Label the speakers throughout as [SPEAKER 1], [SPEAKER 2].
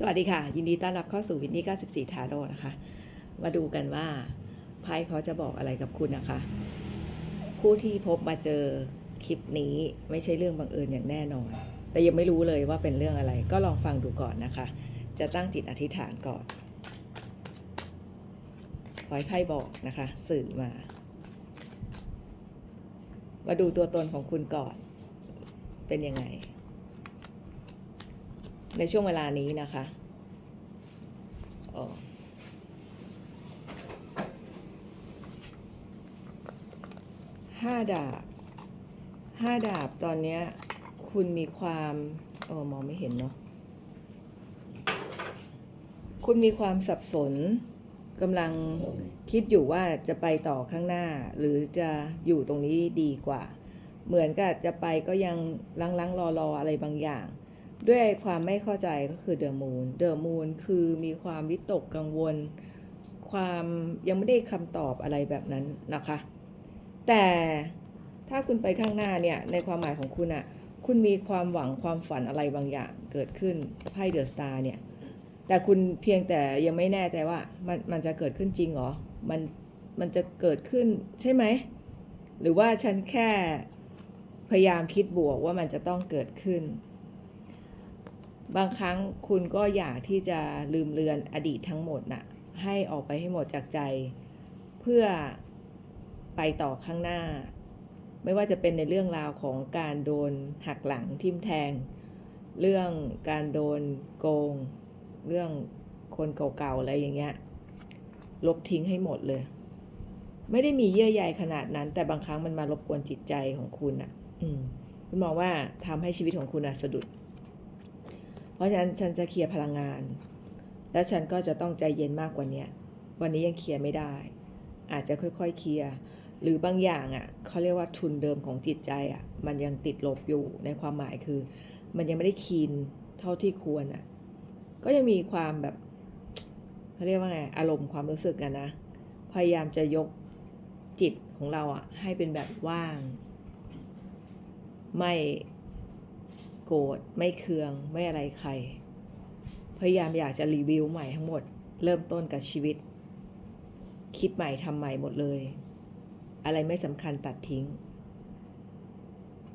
[SPEAKER 1] สวัสดีค่ะ ยินดีต้อนรับเข้าสู่วินนี่94 ทาโร่นะคะ มาดูกันว่าไพ่เขาจะบอกอะไรกับคุณนะคะ ผู้ที่พบมาเจอคลิปนี้ไม่ใช่เรื่องบังเอิญอย่างแน่นอน แต่ยังไม่รู้เลยว่าเป็นเรื่องอะไร ก็ลองฟังดูก่อนนะคะ จะตั้งจิตอธิษฐานก่อนขอให้ไพ่บอกนะคะ สื่อมา มาดูตัวตนของคุณก่อน เป็นยังไง ในช่วงเวลานี้นะคะห้าดาบห้าดาบตอนนี้คุณมีความเออมองไม่เห็นเนาะคุณมีความสับสนกำลังคิดอยู่ว่าจะไปต่อข้างหน้า หรือจะอยู่ตรงนี้ดีกว่า เหมือนกับจะไปก็ยังลังๆรอๆอะไรบางอย่าง ด้วยความไม่เข้าใจก็คือเดอะมูนเดอะมูนคือมีความวิตกกังวล ความยังไม่ได้คำตอบอะไรแบบนั้นนะคะ แต่ถ้าคุณไปข้างหน้าเนี่ยในความหมายของคุณอะคุณมีความหวังความฝันอะไรบางอย่างเกิดขึ้นไพ่เดอะสตาร์เนี่ยแต่คุณเพียงแต่ยังไม่แน่ใจว่ามันมันจะเกิดขึ้นจริงหรอมันมันจะเกิดขึ้นใช่ไหมหรือว่าฉันแค่พยายามคิดบวกว่ามันจะต้องเกิดขึ้น บางครั้งคุณก็อยากที่จะลืมเลือนอดีตทั้งหมดน่ะให้ออกไปให้หมดจากใจ เพื่อไปต่อข้างหน้า ไม่ว่าจะเป็นในเรื่องราวของการโดนหักหลังทิมแทง เรื่องการโดนโกง เรื่องคนเก่าๆอะไรอย่างเงี้ยลบทิ้งให้หมดเลย ไม่ได้มีเยื่อใยขนาดนั้น แต่บางครั้งมันมารบกวนจิตใจของคุณอะ อืมคุณมองว่าทำให้ชีวิตของคุณอะสะดุด เพราะฉะนั้นฉันจะเคลียร์พลังงาน และฉันก็จะต้องใจเย็นมากกว่าเนี้วันนี้ยังเคลียร์ไม่ได้ อาจจะค่อยๆเคลียร์หรือบางอย่างอะเขาเรียกว่าทุนเดิมของจิตใจอะมันยังติดลบอยู่ในความหมายคือ มันยังไม่ได้คีนเท่าที่ควรอะก็ยังมีความแบบเขาเรียกว่าไงอารมณ์ความรู้สึกอะนะพยายามจะยกจิตของเราอะให้เป็นแบบว่าง ไม่ โกรธไม่เคืองไม่อะไรใคร พยายามอยากจะรีวิวใหม่ทั้งหมด เริ่มต้นกับชีวิต คิดใหม่ทำใหม่หมดเลย อะไรไม่สำคัญตัดทิ้ง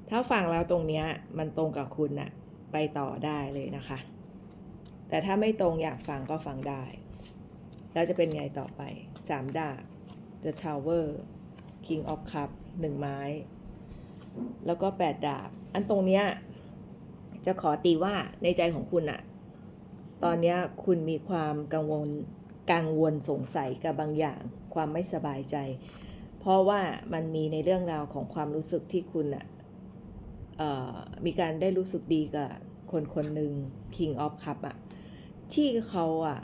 [SPEAKER 1] ถ้าฟังแล้วตรงเนี้ยมันตรงกับคุณน่ะไปต่อได้เลยนะคะ แต่ถ้าไม่ตรงอยากฟังก็ฟังได้ แล้วจะเป็นไงต่อไปสามดาบ The Tower King of Cup หนึ่งไม้ แล้วก็แปดดาบ อันตรงเนี้ย จะขอตีว่าในใจของคุณอะตอนนี้คุณมีความกังวลกังวลสงสัยกับบางอย่าง ความไม่สบายใจ เพราะว่ามันมีในเรื่องราวของความรู้สึกที่คุณอะออมีการได้รู้สึกดีกับคนคนหนึ่ง King of Cup อะที่เขาอะ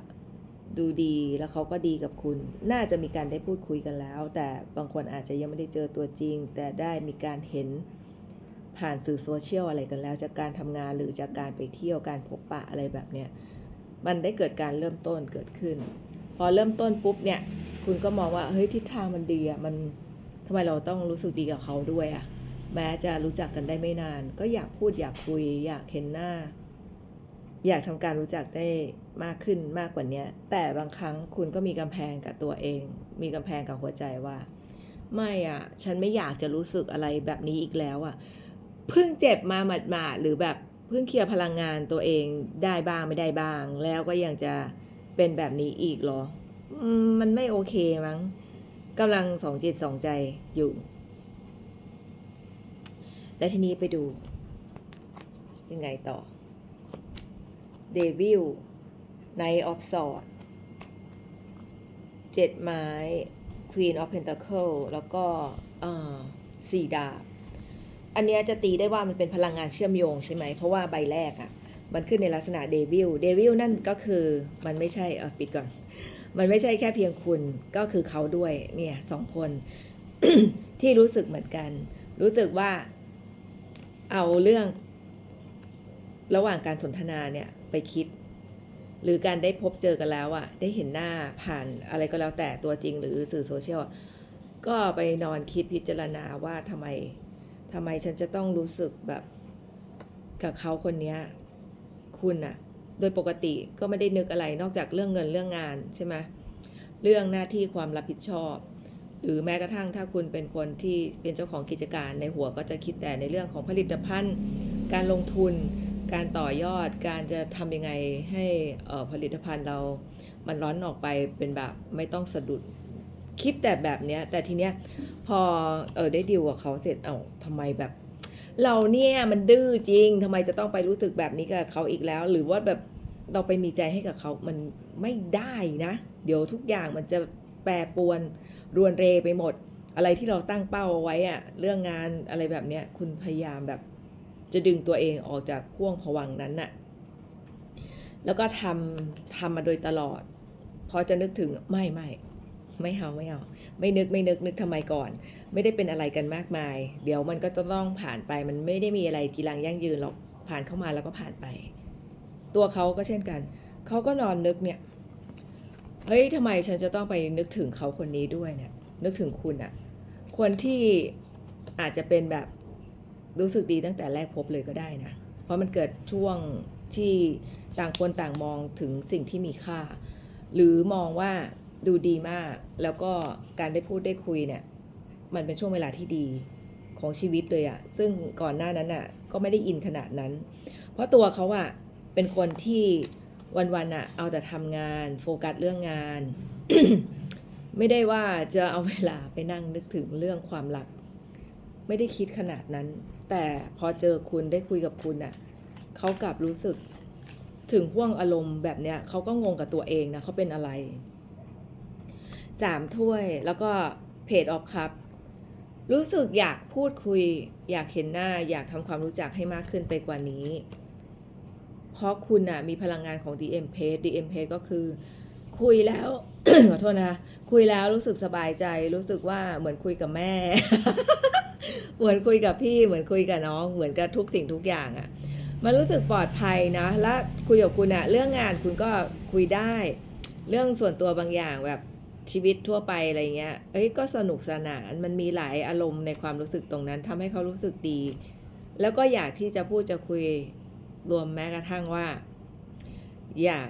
[SPEAKER 1] ดูดีแล้วเขาก็ดีกับคุณ น่าจะมีการได้พูดคุยกันแล้ว แต่บางคนอาจจะยังไม่ได้เจอตัวจริง แต่ได้มีการเห็น ผ่านสื่อโซเชียลอะไรกันแล้ว จากการทำงานหรือจากการไปเที่ยวการพบปะอะไรแบบเนี้ยมันได้เกิดการเริ่มต้นเกิดขึ้น พอเริ่มต้นปุ๊บเนี่ย คุณก็มองว่าเฮ้ยทิศทางมันดีอะมันทำไมเราต้องรู้สึกดีกับเขาด้วยอะแม้จะรู้จักกันได้ไม่นาน ก็อยากพูดอยากคุย อยากเห็นหน้า อยากทำการรู้จักได้มากขึ้นมากกว่านี้แต่บางครั้งคุณก็มีกำแพงกับตัวเอง มีกำแพงกับหัวใจว่า ไม่อะฉันไม่อยากจะรู้สึกอะไรแบบนี้อีกแล้วอะ เพิ่งเจ็บมาหมาดๆหรือแบบเพิ่งเคลียร์พลังงานตัวเองได้บ้างไม่ได้บ้าง แล้วก็ยังจะเป็นแบบนี้อีกเหรอ มันไม่โอเคมั้งกำลังสองจิตสองใจอยู่ และทีนี้ไปดู ยังไงต่อเดวิลไนท์ออฟสอดเจ็ดไม้ Queen of Pentacle แล้วก็อ่อสี่ดาบ อันเนี้ยจะตีได้ว่ามันเป็นพลังงานเชื่อมโยงใช่ไหม เพราะว่าใบแรกอะ่ะ มันขึ้นในลักษณะเดวิล เดวิลนั่นก็คือมันไม่ใช่เออปิดก่อน มันไม่ใช่แค่เพียงคุณก็คือเขาด้วยเนี่ยสองคน ที่รู้สึกเหมือนกัน รู้สึกว่าเอาเรื่องระหว่างการสนทนาเนี่ยไปคิด หรือการได้พบเจอกันแล้วอะได้เห็นหน้าผ่านอะไรก็แล้วแต่ตัวจริงหรือสื่อโซเชียลก็ไปนอนคิดพิจารณาว่าทำไม ทำไมฉันจะต้องรู้สึกแบบกับเขาคนเนี้ยคุณอะโดยปกติก็ไม่ได้นึกอะไรนอกจากเรื่องเงินเรื่องงานใช่ไหมเรื่องหน้าที่ความรับผิดชอบ หรือแม้กระทั่งถ้าคุณเป็นคนที่เป็นเจ้าของกิจการในหัวก็จะคิดแต่ในเรื่องของผลิตภัณฑ์ การลงทุน การต่อยอด การจะทำยังไงให้อ่อผลิตภัณฑ์เรา มันร้อนออกไปเป็นแบบไม่ต้องสะดุด คิดแต่แบบเนี้ย แต่ทีเนี้ยพอเออได้ดีลกับเขาเสร็จเอ้าทำไมแบบ เราเนี่ยมันดื้อจริงทำไมจะต้องไปรู้สึกแบบนี้กับเขาอีกแล้ว หรือว่าแบบเราไปมีใจให้กับเขามันไม่ได้นะ เดี๋ยวทุกอย่างมันจะแปรปรวนรวนเรไปหมด อะไรที่เราตั้งเป้าเอาไว้อะเรื่องงานอะไรแบบเนี้ยคุณพยายามแบบจะดึงตัวเองออกจากพ่วงผวังนั้นน่ะ แล้วก็ทำทำมาโดยตลอด พอจะนึกถึงไม่ไม่ ไม่เอาไม่เอาไม่นึกไม่นึกนึกทำไมก่อน ไม่ได้เป็นอะไรกันมากมาย เดี๋ยวมันก็จะต้องผ่านไปมันไม่ได้มีอะไรกีรังยั่งยืนหรอกผ่านเข้ามาแล้วก็ผ่านไป ตัวเขาก็เช่นกันเขาก็นอนนึกเนี่ยเฮ้ยทำไมฉันจะต้องไปนึกถึงเขาคนนี้ด้วยเนี่ย นึกถึงคุณอะคนที่อาจจะเป็นแบบรู้สึกดีตั้งแต่แรกพบเลยก็ได้นะ เพราะมันเกิดช่วงที่ต่างคนต่างมองถึงสิ่งที่มีค่า หรือมองว่า ดูดีมาก แล้วก็การได้พูดได้คุยเนี่ย มันเป็นช่วงเวลาที่ดีของชีวิตเลยอะซึ่งก่อนหน้านั้นอะก็ไม่ได้อินขนาดนั้น เพราะตัวเขาอะเป็นคนที่วันๆอะเอาแต่ทำงาน โฟกัสเรื่องงาน ไม่ได้ว่าจะเอาเวลาไปนั่งนึกถึงเรื่องความรัก ไม่ได้คิดขนาดนั้น แต่พอเจอคุณได้คุยกับคุณน่ะเขากลับรู้สึกถึงห่วงอารมณ์แบบเนี้ยเขาก็งงกับตัวเองนะเขาเป็นอะไร สามถ้วยแล้วก็เพจออฟคัพรู้สึกอยากพูดคุย อยากเห็นหน้าอยากทำความรู้จักให้มากขึ้นไปกว่านี้ เพราะคุณน่ะมีพลังงานของ DM Page DM Page ก็คือ คุยแล้ว ขอโทษนะคะคุยแล้วรู้สึกสบายใจ รู้สึกว่าเหมือนคุยกับแม่ เหมือนคุยกับพี่เหมือนคุยกับน้อง เหมือนกับทุกสิ่งทุกอย่างอะ่ะมันรู้สึกปลอดภัยนะ และคุยกับคุณอะเรื่องงานคุณก็คุยได้ เรื่องส่วนตัวบางอย่างแบบ ชีวิตทั่วไปอะไรเงี้ย เอ้ยก็สนุกสนาน มันมีหลายอารมณ์ในความรู้สึกตรงนั้นทำให้เขารู้สึกดี แล้วก็อยากที่จะพูดจะคุยรวมแม้กระทั่งว่า อยาก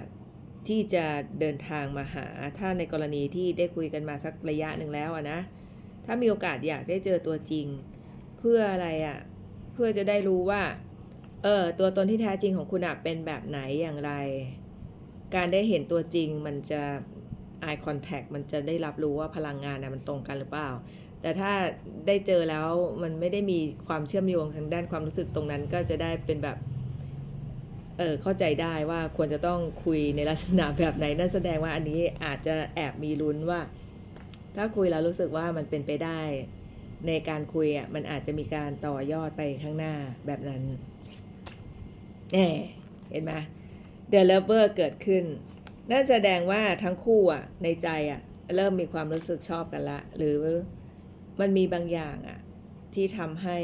[SPEAKER 1] ที่จะเดินทางมาหา ถ้าในกรณีที่ได้คุยกันมาสักระยะหนึ่งแล้วนะ ถ้ามีโอกาสอยากได้เจอตัวจริง เพื่ออะไรอะ เพื่อจะได้รู้ว่า เออ ตัวตนที่แท้จริงของคุณอะเป็นแบบไหนอย่างไร การได้เห็นตัวจริงมันจะ eye contact มันจะได้รับรู้ว่าพลังงานนะมันตรงกันหรือเปล่า แต่ถ้าได้เจอแล้วมันไม่ได้มีความเชื่อมโยงทางด้านความรู้สึกตรงนั้นก็จะได้เป็นแบบเออเข้าใจได้ว่าควรจะต้องคุยในลักษณะแบบไหนนั่นแสดงว่าอันนี้อาจจะแอบมีลุ้นว่า ถ้าคุยแล้วรู้สึกว่ามันเป็นไปได้ ในการคุยอะมันอาจจะมีการต่อยอดไปข้างหน้าแบบนั้นแหมเห็นไหมเดลเ v อร์เกิดขึ้น นั่นแสดงว่าทั้งคู่อะในใจอะ เริ่มมีความรู้สึกชอบกันละ หรือมันมีบางอย่างอะ ที่ทำให้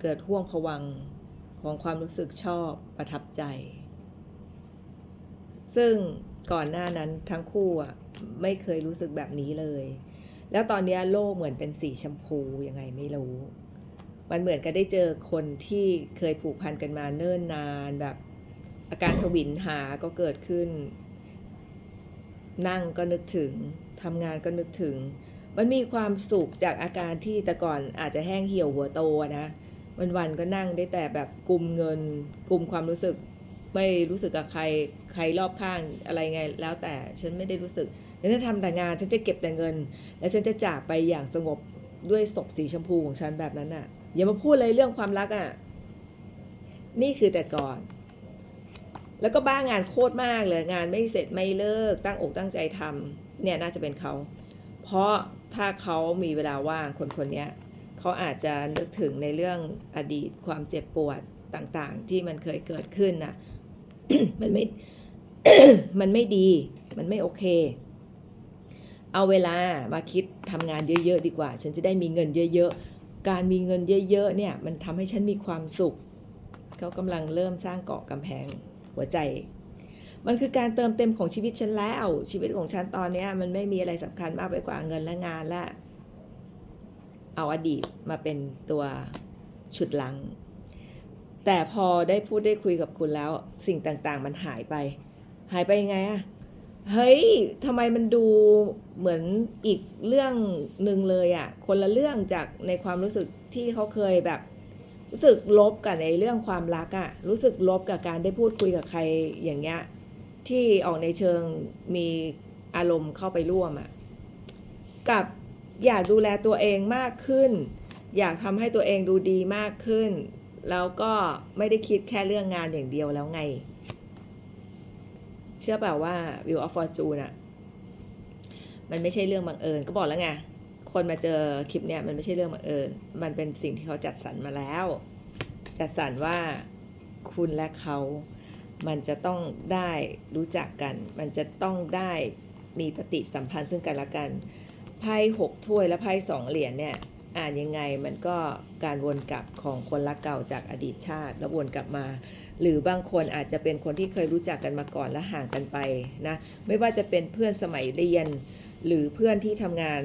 [SPEAKER 1] เกิดห่วงผวังของความรู้สึกชอบประทับใจ ซึ่งก่อนหน้านั้นทั้งคู่อะไม่เคยรู้สึกแบบนี้เลย แล้วตอนนี้โลกเหมือนเป็นสีชมพูยังไงไม่รู้ มันเหมือนกับได้เจอคนที่เคยผูกพันกันมาเนิ่นนานแบบอาการทวินหาก็เกิดขึ้น นั่งก็นึกถึงทำงานก็นึกถึง มันมีความสุขจากอาการที่แต่ก่อนอาจจะแห้งเหี่ยวหัวโตนะวันวันๆก็นั่งได้แต่แบบกลุ่มเงินกลุ่มความรู้สึกไม่รู้สึกกับใครใครรอบข้างอะไรไง แล้วแต่ฉันไม่ได้รู้สึกฉันจะทำแต่งานฉันจะเก็บแต่เงิน แล้วฉันจะจากไปอย่างสงบด้วยศพสีชมพูของฉันแบบนั้นอะอย่ามาพูดเลยเรื่องความรักอะนี่คือแต่ก่อน แล้วก็บ้างานโคตรมากเลย งานไม่เสร็จไม่เลิก ตั้งอกตั้งใจทำเนี่ยน่าจะเป็นเขา เพราะถ้าเขามีเวลาว่างคนคนเนี้ยเขาอาจจะนึกถึงในเรื่องอดีตความเจ็บปวดต่างๆ ที่มันเคยเกิดขึ้นนะมันไม่ มันไม่ดี มันไม่โอเค เอาเวลามาคิดทำงานเยอะๆดีกว่า ฉันจะได้มีเงินเยอะๆ การมีเงินเยอะๆเนี่ย มันทำให้ฉันมีความสุข เขากำลังเริ่มสร้างเกาะกำแพง หัวใจ มันคือการเติมเต็มของชีวิตฉันแล้ว ชีวิตของฉันตอนนี้มันไม่มีอะไรสำคัญมากไปกว่าเงินและงานละเอาอดีตมาเป็นตัวฉุดหลัง แต่พอได้พูดได้คุยกับคุณแล้ว สิ่งต่างๆ มันหายไป หายไปยังไงอะเฮ้ยทำไมมันดูเหมือนอีกเรื่องหนึ่งเลยอะคนละเรื่องจากในความรู้สึกที่เขาเคยแบบ รู้สึกลบกับในเรื่องความรักอะรู้สึกลบกับการได้พูดคุยกับใครอย่างเงี้ยที่ออกในเชิงมีอารมณ์เข้าไปร่วมอะกับอยากดูแลตัวเองมากขึ้น อยากทำให้ตัวเองดูดีมากขึ้น แล้วก็ไม่ได้คิดแค่เรื่องงานอย่างเดียวแล้วไง เชื่อเปล่าว่า View of Fortune อะมันไม่ใช่เรื่องบังเอิญก็บอกแล้วไง คนมาเจอคลิปเนี้ยมันไม่ใช่เรื่องบังเอิญมันเป็นสิ่งที่เขาจัดสรรมาแล้ว จัดสรรว่าคุณและเขา มันจะต้องได้รู้จักกัน มันจะต้องได้มีปฏิสัมพันธ์ซึ่งกันและกัน ไพ่หกถ้วยและไพ่สองเหรียญเนี่ยอ่านยังไงมันก็การวนกลับของคนรักเก่าจากอดีตชาติ แล้ววนกลับมา หรือบางคนอาจจะเป็นคนที่เคยรู้จักกันมาก่อนและห่างกันไปนะ ไม่ว่าจะเป็นเพื่อนสมัยเรียน หรือเพื่อนที่ทำงาน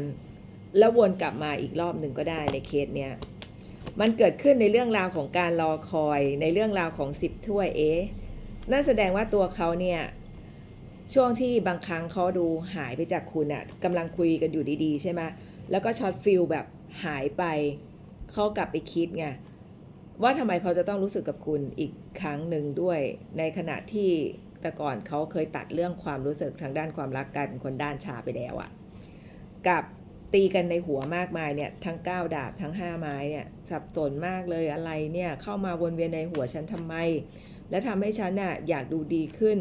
[SPEAKER 1] แล้ววนกลับมาอีกรอบหนึ่งก็ได้ในเคสเนี้ยมันเกิดขึ้นในเรื่องราวของการรอคอยในเรื่องราวของสิบถ้วยเอ๊ะนั่นแสดงว่าตัวเขาเนี่ยช่วงที่บางครั้งเขาดูหายไปจากคุณอะ่ะกำลังคุยกันอยู่ดีๆ ใช่ไหมแล้วก็ช็อตฟิลแบบหายไปเขากลับไปคิดไงว่าทำไมเขาจะต้องรู้สึกกับคุณอีกครั้งหนึ่งด้วย ในขณะที่แต่ก่อนเขาเคยตัดเรื่องความรู้สึกทางด้านความรักกลายเป็นคนด้านชาไปแล้วอะกับ ตีกันในหัวมากมายเนี่ยทั้งก้าวดาบทั้งห้าไม้เนี่ยสับสนมากเลยอะไรเนี่ยเข้ามาวนเวียนในหัวฉันทำไม และทำให้ฉันน่ะอยากดูดีขึ้น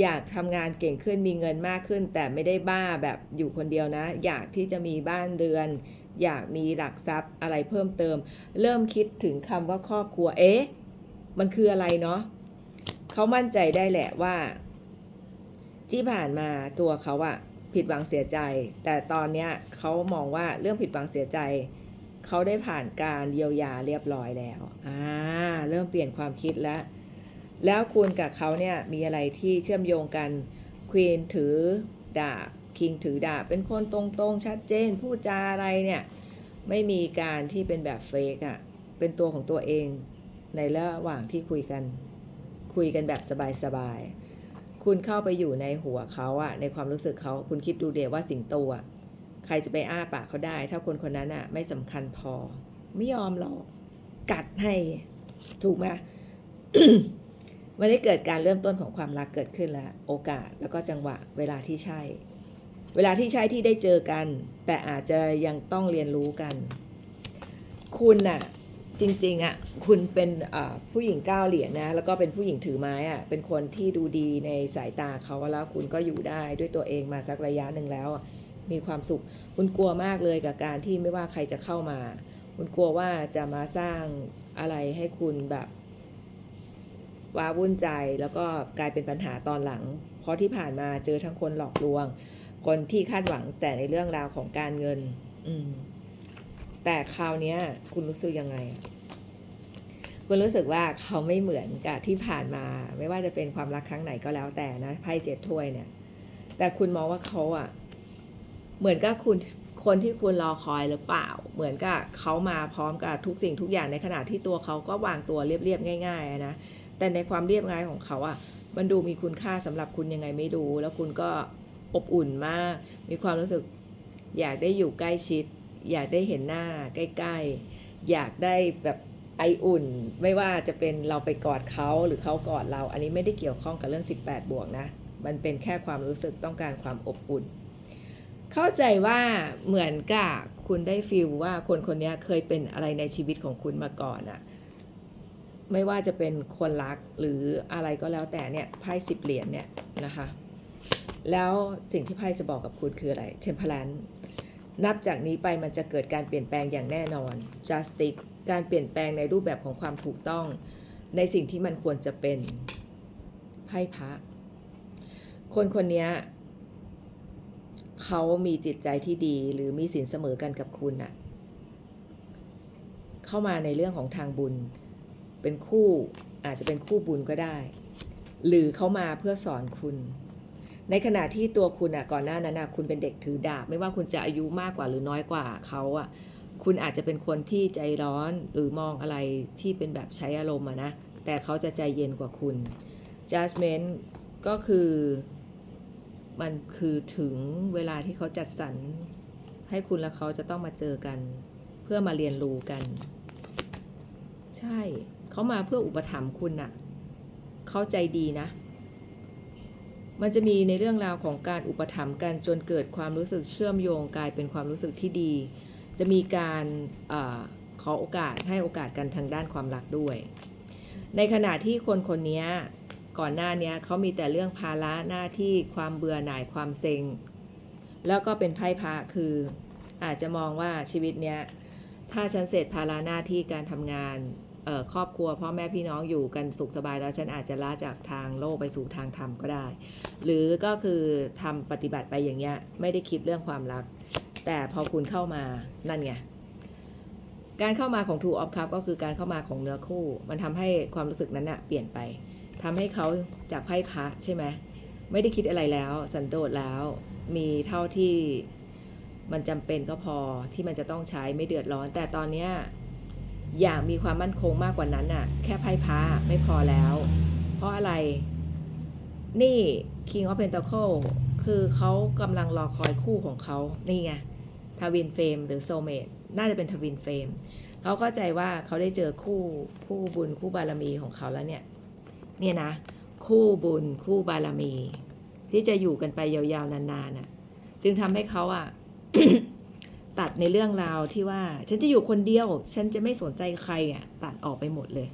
[SPEAKER 1] อยากทำงานเก่งขึ้นมีเงินมากขึ้น แต่ไม่ได้บ้าแบบอยู่คนเดียวนะ อยากที่จะมีบ้านเรือน อยากมีหลักทรัพย์อะไรเพิ่มเติม เริ่มคิดถึงคำว่าครอบครัวเอ๊ะมันคืออะไรเนาะเขามั่นใจได้แหละว่าที่ผ่านมาตัวเขาอะ ผิดหวังเสียใจ แต่ตอนเนี้ยเขามองว่าเรื่องผิดหวังเสียใจ เขาได้ผ่านการเยียวยาเรียบร้อยแล้วอ่าเริ่มเปลี่ยนความคิดแล้ว แล้วคุณกับเขาเนี่ยมีอะไรที่เชื่อมโยงกันควีนถือดาบคิงถือดาบเป็นคนตรงๆ ชัดเจนพูดจาอะไรเนี่ย ไม่มีการที่เป็นแบบเฟกอะ่ะเป็นตัวของตัวเองในระหว่างที่คุยกัน คุยกันแบบสบายๆ คุณเข้าไปอยู่ในหัวเขาอะในความรู้สึกเขาคุณคิดดูเดียวว่าสิงโตอะใครจะไปอ้าปากเขาได้ ถ้าคนคนนั้นอะไม่สำคัญพอ ไม่ยอมหรอกกัดให้ ถูกไหมมันได้เกิดการเริ่มต้นของความรักเกิดขึ้นแล้ว โอกาสแล้วก็จังหวะเวลาที่ใช่ เวลาที่ใช่ที่ได้เจอกัน แต่อาจจะยังต้องเรียนรู้กัน คุณน่ะ จริงๆอะคุณเป็นผู้หญิงก้าวเหรียญนะแล้วก็เป็นผู้หญิงถือไม้อะเป็นคนที่ดูดีในสายตาเขาแล้วคุณก็อยู่ได้ด้วยตัวเองมาสักระยะหนึ่งแล้ว มีความสุข คุณกลัวมากเลยกับการที่ไม่ว่าใครจะเข้ามา คุณกลัวว่าจะมาสร้างอะไรให้คุณแบบว้าวุ่นใจแล้วก็กลายเป็นปัญหาตอนหลัง เพราะที่ผ่านมาเจอทั้งคนหลอกลวง คนที่คาดหวังแต่ในเรื่องราวของการเงิน อืม แต่คราวนี้คุณรู้สึกยังไง คุณรู้สึกว่าเขาไม่เหมือนกับที่ผ่านมา ไม่ว่าจะเป็นความรักครั้งไหนก็แล้วแต่นะไพ่เจ็ดถ้วยเนี่ย แต่คุณมองว่าเขาอะเหมือนกับคุณคนที่คุณรอคอยหรือเปล่า เหมือนกับเขามาพร้อมกับทุกสิ่งทุกอย่างในขณะที่ตัวเขาก็วางตัวเรียบๆง่ายๆนะ แต่ในความเรียบง่ายของเขาอะ่ะมันดูมีคุณค่าสำหรับคุณยังไงไม่รู้ แล้วคุณก็อบอุ่นมาก มีความรู้สึกอยากได้อยู่ใกล้ชิด อยากได้เห็นหน้าใกล้ ๆ อยากได้แบบไออุ่น ไม่ว่าจะเป็นเราไปกอดเขาหรือเขากอดเรา อันนี้ไม่ได้เกี่ยวข้องกับเรื่อง 18 บวกนะ มันเป็นแค่ความรู้สึกต้องการความอบอุ่น เข้าใจว่าเหมือนกับคุณได้ฟีลว่าคนคนนี้เคยเป็นอะไรในชีวิตของคุณมาก่อนอะไม่ว่าจะเป็นคนรักหรืออะไรก็แล้วแต่เนี่ยไพ่สิบเหรียญเนี่ยนะคะ แล้วสิ่งที่ไพ่จะบอกกับคุณคืออะไรเทมเพลน นับจากนี้ไปมันจะเกิดการเปลี่ยนแปลงอย่างแน่นอน justice การเปลี่ยนแปลงในรูปแบบของความถูกต้อง ในสิ่งที่มันควรจะเป็นไพ่พระคนคนนี้เขามีจิตใจที่ดีหรือมีสินเสมอกันกับคุณน่ะ เข้ามาในเรื่องของทางบุญ เป็นคู่อาจจะเป็นคู่บุญก็ได้ หรือเขามาเพื่อสอนคุณ ในขณะที่ตัวคุณอะก่อนหน้านั้นอะคุณเป็นเด็กถือดาบ ไม่ว่าคุณจะอายุมากกว่าหรือน้อยกว่าเขาอะคุณอาจจะเป็นคนที่ใจร้อนหรือมองอะไรที่เป็นแบบใช้อารมณ์อะนะ แต่เขาจะใจเย็นกว่าคุณ judgment ก็คือมันคือถึงเวลาที่เขาจัดสรรให้คุณและเขาจะต้องมาเจอกัน เพื่อมาเรียนรู้กัน ใช่ เขามาเพื่ออุปถัมภ์คุณน่ะ เขาใจดีนะ มันจะมีในเรื่องราวของการอุปถัมภ์กันจนเกิดความรู้สึกเชื่อมโยงกลายเป็นความรู้สึกที่ดี จะมีการอขอโอกาสให้โอกาสกันทางด้านความรักด้วย ในขณะที่คนคนนี้ก่อนหน้านี้เขามีแต่เรื่องภาระหน้าที่ความเบื่อหน่ายความเซ็ง แล้วก็เป็นไพ่พระคือ อาจจะมองว่าชีวิตเนี้ยถ้าฉันเสร็จภาระหน้าที่การทำงาน ครอบครัวพ่อแม่พี่น้องอยู่กันสุขสบายแล้วฉันอาจจะละจากทางโลกไปสู่ทางธรรมก็ได้ หรือก็คือทำปฏิบัติไปอย่างเงี้ยไม่ได้คิดเรื่องความรัก แต่พอคุณเข้ามานั่นไงการเข้ามาของ Two of Cup ก็คือการเข้ามาของเนื้อคู่ มันทำให้ความรู้สึกนั้นน่ะเปลี่ยนไปทำให้เขาจากไพ่พระใช่ไหมไม่ได้คิดอะไรแล้วสันโดษแล้วมีเท่าที่มันจำเป็นก็พอที่มันจะต้องใช้ไม่เดือดร้อน แต่ตอนเนี้ย อย่ากมีความมั่นคงมากกว่านั้นน่ะ แค่ไพ่พระไม่พอแล้ว เพราะอะไร นี่ King of Pentacle คือเขากำลังรอคอยคู่ของเขา นี่ไงทวินเฟรมหรือโซเมตน่าจะเป็นทวินเฟรมเขาเข้าใจว่าเขาได้เจอคู่คู่บุญคู่บารมีของเขาแล้วเนี่ย เนี่ยนะ คู่บุญคู่บารมี ที่จะอยู่กันไปยาวๆนานๆน่ะ จึงทำให้เขาอะ ตัดในเรื่องราวที่ว่า ฉันจะอยู่คนเดียว ฉันจะไม่สนใจใครอะตัดออกไปหมดเลย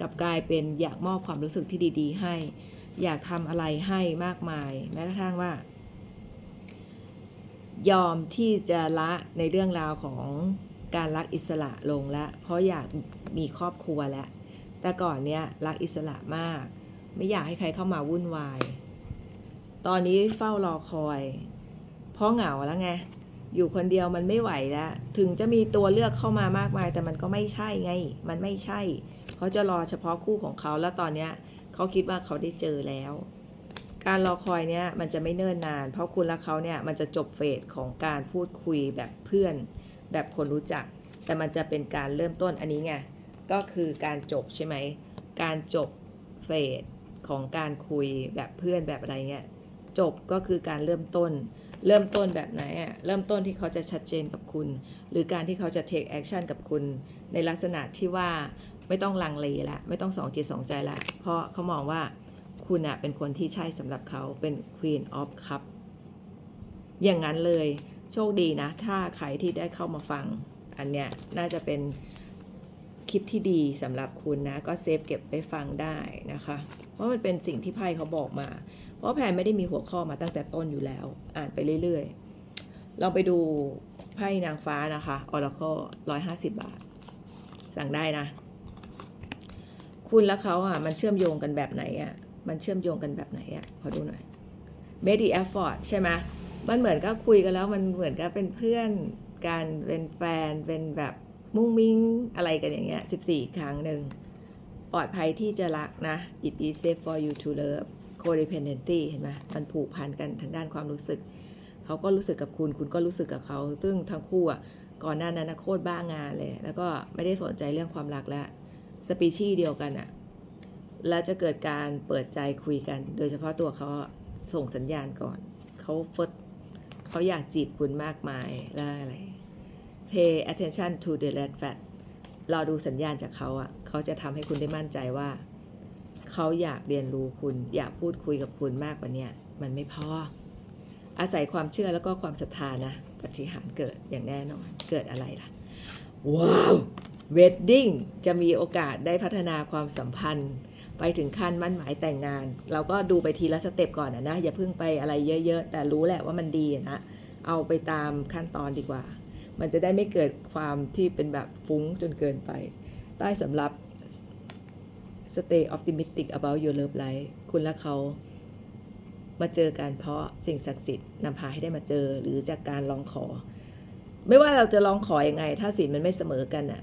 [SPEAKER 1] กับกลายเป็นอยากมอบความรู้สึกที่ดี ๆ ให้ อยากทำอะไรให้มากมาย แม้กระทั่งว่า ยอมที่จะละในเรื่องราวของการรักอิสระลงละเพราะอยากมีครอบครัวแล้วแต่ก่อนเนี้ยรักอิสระมาก ไม่อยากให้ใครเข้ามาวุ่นวาย ตอนนี้เฝ้ารอคอย เพราะเหงาแล้วไง อยู่คนเดียวมันไม่ไหวแล้วถึงจะมีตัวเลือกเข้ามามากมาย แต่มันก็ไม่ใช่ไง มันไม่ใช่เขาจะรอเฉพาะคู่ของเขาแล้วตอนเนี้ยเขาคิดว่าเขาได้เจอแล้ว การรอคอยเนี้ยมันจะไม่เนิ่นนาน เพราะคุณและเขาเนี่ยมันจะจบเฟสของการพูดคุยแบบเพื่อน แบบคนรู้จัก แต่มันจะเป็นการเริ่มต้นอันนี้ไงก็คือการจบใช่ไหมการจบเฟสของการคุยแบบเพื่อนแบบอะไรเงี้ยจบก็คือการเริ่มต้น เริ่มต้นแบบไหนอะเริ่มต้นที่เขาจะชัดเจนกับคุณ หรือการที่เขาจะ take action กับคุณ ในลักษณะที่ว่าไม่ต้องลังเลละไม่ต้องสองจิตสองใจละ เพราะเขามองว่าคุณอะเป็นคนที่ใช่สำหรับเขาเป็น Queen of Cup อย่างนั้นเลยโชคดีนะ ถ้าใครที่ได้เข้ามาฟัง อันเนี้ยน่าจะเป็นคลิปที่ดีสำหรับคุณนะ ก็เซฟเก็บไปฟังได้นะคะ เพราะมันเป็นสิ่งที่ไพ่เขาบอกมา เพราะแพนไม่ได้มีหัวข้อมาตั้งแต่ต้นอยู่แล้ว อ่านไปเรื่อยๆ เราไปดูไพ่นางฟ้านะคะ Oracle 150บบาท สั่งได้นะ คุณและเขาอะ มันเชื่อมโยงกันแบบไหนอะ มันเชื่อมโยงกันแบบไหนอะ ขอดูหน่อย m a d e effort ใช่ไหมมันเหมือนก็คุยกันแล้ว มันเหมือนกับเป็นเพื่อนกันเป็นแฟน เป็นแบบมุ้งมิ้งอะไรกันอย่างเงี้ย 14 ครั้งหนึ่ง ปลอดภัยที่จะรักนะ it is safe for you to love codependency เห็นไหมมันผูกพันกันทางด้านความรู้สึก เขาก็รู้สึกกับคุณ คุณก็รู้สึกกับเขา ซึ่งทั้งคู่อะ ก่อนหน้านั้นโคตรบ้างานเลย แล้วก็ไม่ได้สนใจเรื่องความรักแล้วสปีชีส์เดียวกันอะ แล้วจะเกิดการเปิดใจคุยกัน โดยเฉพาะตัวเขาส่งสัญญาณก่อน เขาเฟิร์สเขาอยากจีบคุณมากมายแล้วอะไร pay attention to the red flag รอดูสัญญาณจากเขาอะ เขาจะทำให้คุณได้มั่นใจว่า เขาอยากเรียนรู้คุณ อยากพูดคุยกับคุณมากกว่าเนี้มันไม่พอ อาศัยความเชื่อแล้วก็ความศรัทธานะปฏิหารเกิดอย่างแน่นอน เกิดอะไรล่ะ ว้าว wedding จะมีโอกาสได้พัฒนาความสัมพันธ์ ไปถึงขั้นมั่นหมายแต่งงาน เราก็ดูไปทีละสเต็ปก่อนนะ อย่าเพิ่งไปอะไรเยอะๆ แต่รู้แหละว่ามันดีนะ เอาไปตามขั้นตอนดีกว่า มันจะได้ไม่เกิดความที่เป็นแบบฟุ้งจนเกินไป ใต้สำรับ stay optimistic about your love life คุณและเขามาเจอกันเพราะสิ่งศักดิ์สิทธิ์นำพาให้ได้มาเจอหรือจากการลองขอ ไม่ว่าเราจะลองขออยังไง ถ้าศีลมันไม่เสมอกันอะ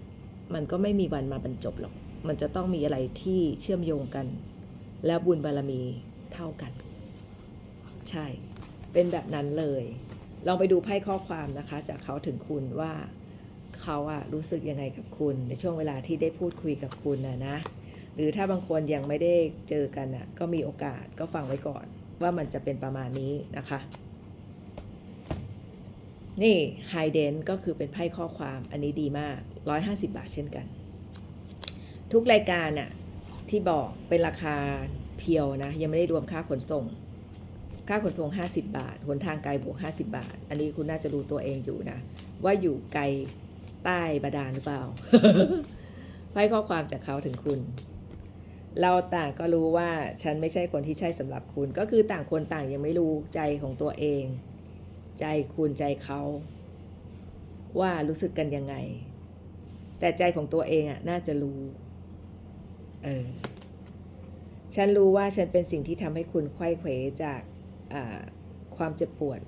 [SPEAKER 1] มันก็ไม่มีวันมาบรรจบหรอก มันจะต้องมีอะไรที่เชื่อมโยงกัน แล้วบุญบารมีเท่ากัน ใช่ เป็นแบบนั้นเลย ลองไปดูไพ่ข้อความนะคะ จากเขาถึงคุณว่าเขาอะรู้สึกยังไงกับคุณในช่วงเวลาที่ได้พูดคุยกับคุณนะนะ หรือถ้าบางคนยังไม่ได้เจอกันอะก็มีโอกาสก็ฟังไว้ก่อน ว่ามันจะเป็นประมาณนี้นะคะ นี่ไฮเดนก็คือเป็นไพ่ข้อความอันนี้ดีมาก 150 บาทเช่นกัน ทุกรายการน่ะที่บอกเป็นราคาเพียวนะ ยังไม่ได้รวมค่าขนส่ง ค่าขนส่ง 50 บาท หนทางไกลบวก 50 บาท อันนี้คุณน่าจะรู้ตัวเองอยู่นะ ว่าอยู่ไกลใต้บาดาลหรือเปล่าไพ่ข้อความจากเขาถึงคุณ เราต่างก็รู้ว่าฉันไม่ใช่คนที่ใช่สำหรับคุณ ก็คือต่างคนต่างยังไม่รู้ใจของตัวเอง ใจคุณใจเขา ว่ารู้สึกกันยังไง แต่ใจของตัวเองอะน่าจะรู้ เออ ฉันรู้ว่าฉันเป็นสิ่งที่ทำให้คุณไข้เขวจากความเจ็บปวด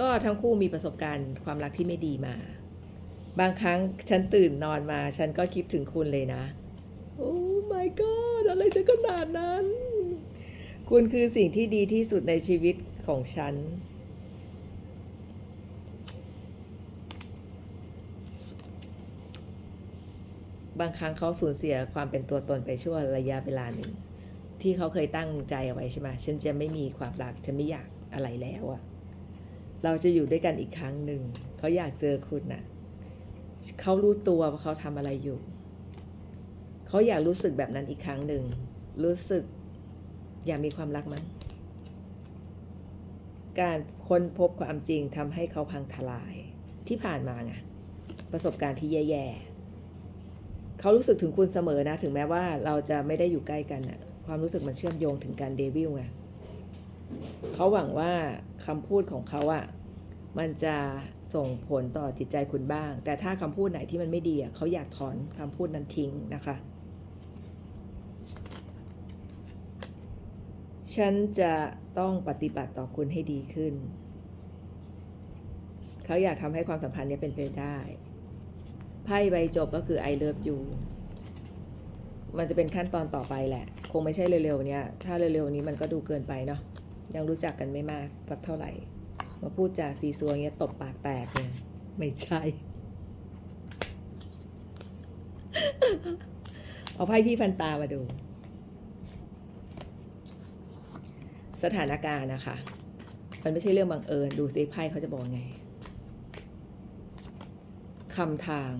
[SPEAKER 1] ก็ทั้งคู่มีประสบการณ์ความรักที่ไม่ดีมา บางครั้งฉันตื่นนอนมา ฉันก็คิดถึงคุณเลยนะ โอ้ my god อะไรจะขนาดนั้น คุณคือสิ่งที่ดีที่สุดในชีวิตของฉัน บางครั้งเขาสูญเสียความเป็นตัวตนไปชั่วระยะเวลาหนึ่ง ที่เขาเคยตั้งใจเอาไว้ใช่ไหมฉันจะไม่มีความรัก ฉันไม่อยากอะไรแล้วอะเราจะอยู่ด้วยกันอีกครั้งหนึ่ง เขาอยากเจอคุณน่ะ เขารู้ตัวว่าเขาทำอะไรอยู่ เขาอยากรู้สึกแบบนั้นอีกครั้งหนึ่ง รู้สึกอยากมีความรักมั้งการค้นพบความจริงทำให้เขาพังทลายที่ผ่านมาไงประสบการณ์ที่แย่ๆเขารู้สึกถึงคุณเสมอนะ ถึงแม้ว่าเราจะไม่ได้อยู่ใกล้กันนะความรู้สึกมันเชื่อมโยงถึงการเดวิลไงเขาหวังว่าคำพูดของเขาอะ มันจะส่งผลต่อจิตใจคุณบ้าง แต่ถ้าคำพูดไหนที่มันไม่ดีอะเขาอยากถอนคำพูดนั้นทิ้งนะคะ ฉันจะต้องปฏิบัติต่อคุณให้ดีขึ้น เขาอยากทำให้ความสัมพันธ์นี้เป็นไปได้ ไพ่ใบจบก็คือ I love you มันจะเป็นขั้นตอนต่อไปแหละ คงไม่ใช่เร็วๆนี้ถ้าเร็วๆนี้มันก็ดูเกินไปเนาะยังรู้จักกันไม่มากสักเท่าไหร่ มาพูดจาซีซัวเงี้ยตบปากแตกเลยไม่ใช่ เอาไพ่พี่พันตามาดู สถานการณ์นะคะ มันไม่ใช่เรื่องบังเอิญ ดูซิไพ่เขาจะบอกไงคำทาง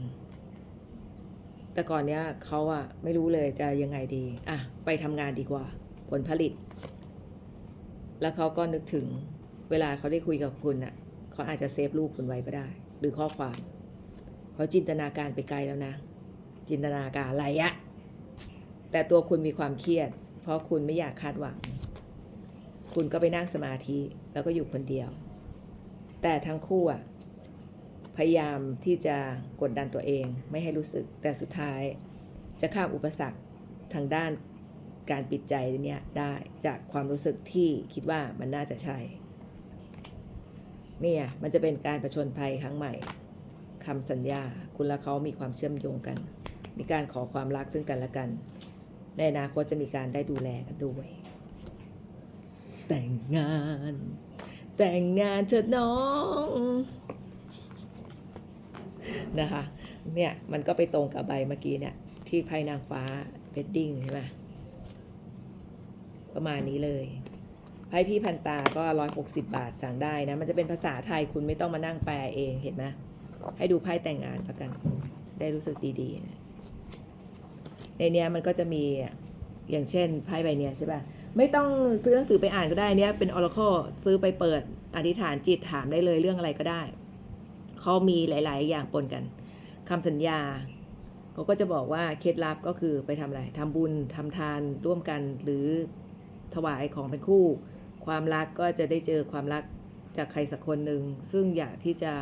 [SPEAKER 1] แต่ก่อนเนี้ยเขาอะไม่รู้เลยจะยังไงดี อะ ไปทำงานดีกว่า ผลผลิต แล้วเขาก็นึกถึง เวลาเขาได้คุยกับคุณอะเขาอาจจะเซฟรูปคุณไว้ก็ได้ หรือข้อความเขาจินตนาการไปไกลแล้วนะ จินตนาการอะไรอะแต่ตัวคุณมีความเครียด เพราะคุณไม่อยากคาดหวัง คุณก็ไปนั่งสมาธิแล้วก็อยู่คนเดียว แต่ทั้งคู่อะพยายามที่จะกดดันตัวเองไม่ให้รู้สึก แต่สุดท้ายจะข้ามอุปสรรคทางด้านการปิดใจเนี่ยได้จากความรู้สึกที่คิดว่ามันน่าจะใช่ เนี่ยมันจะเป็นการประชนภัยครั้งใหม่คำสัญญา คุณและเขามีความเชื่อมโยงกัน มีการขอความรักซึ่งกันและกัน ในอนาคตจะมีการได้ดูแลกันด้วย แต่งงาน แต่งงานเถิดน้องนะคะเนี่ยมันก็ไปตรงกับใบเมื่อกี้เนี่ยที่ไพ่นางฟ้าเวดดิ้งใช่ไหมประมาณนี้เลย ไพ่พี่พันตาก็ร้อยหกสิบาทสั่งได้นะ มันจะเป็นภาษาไทยคุณไม่ต้องมานั่งแปลเองเห็นไหมให้ดูไพ่แต่งงานแล้วกัน ได้รู้สึกดีๆนะในเนี้ยมันก็จะมีอย่างเช่นไพ่ใบเนี้ยใช่ป่ะไม่ต้องซื้อหนังสือไปอ่านก็ได้เนี้ยเป็น Oracle ซื้อไปเปิดอธิษฐานจิตถามได้เลยเรื่องอะไรก็ได้เขามีหลาย ๆ อย่างปนกันคำสัญญาเขาก็จะบอกว่าเคล็ดลับก็คือไปทำอะไรทำบุญทำทานร่วมกันหรือถวายของเป็นคู่ ความรักก็จะได้เจอความรักจากใครสักคนหนึ่งซึ่งอยากที่จะ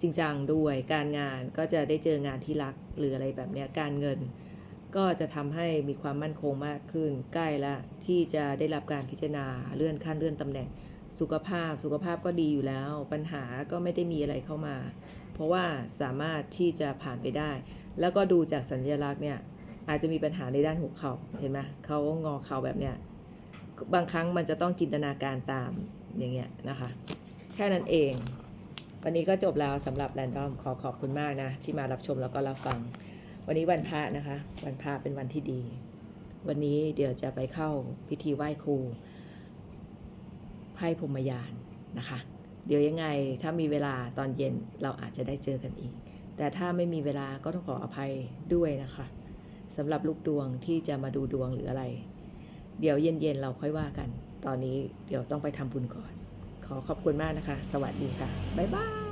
[SPEAKER 1] จริงจังด้วยการงานก็จะได้เจองานที่รักหรืออะไรแบบนี้การเงิน ก็จะทำให้มีความมั่นคงมากขึ้น ใกล้ละที่จะได้รับการพิจารณาเลื่อนขั้นเลื่อนตำแหน่ง สุขภาพสุขภาพก็ดีอยู่แล้ว ปัญหาก็ไม่ได้มีอะไรเข้ามา เพราะว่าสามารถที่จะผ่านไปได้ แล้วก็ดูจากสัญลักษณ์เนี่ยอาจจะมีปัญหาในด้านหัวเขา่าเห็นไหมเขางอเข่าแบบเนี้ย บางครั้งมันจะต้องจินตนาการตามอย่างเงี้ยนะคะ แค่นั้นเอง วันนี้ก็จบแล้วสำหรับแรนดอมขอขอบคุณมากนะ ที่มารับชมแล้วก็รับฟัง วันนี้วันพระนะคะ วันพระเป็นวันที่ดี วันนี้เดี๋ยวจะไปเข้าพิธีไหว้ครูไพ่พรมยานนะคะ เดี๋ยวยังไงถ้ามีเวลาตอนเย็นเราอาจจะได้เจอกันอีก แต่ถ้าไม่มีเวลาก็ต้องขออภัยด้วยนะคะสำหรับลูกดวงที่จะมาดูดวงหรืออะไร เดี๋ยวเย็นๆเราค่อยว่ากัน ตอนนี้เดี๋ยวต้องไปทำบุญก่อน ขอขอบคุณมากนะคะ สวัสดีค่ะ บ๊ายบาย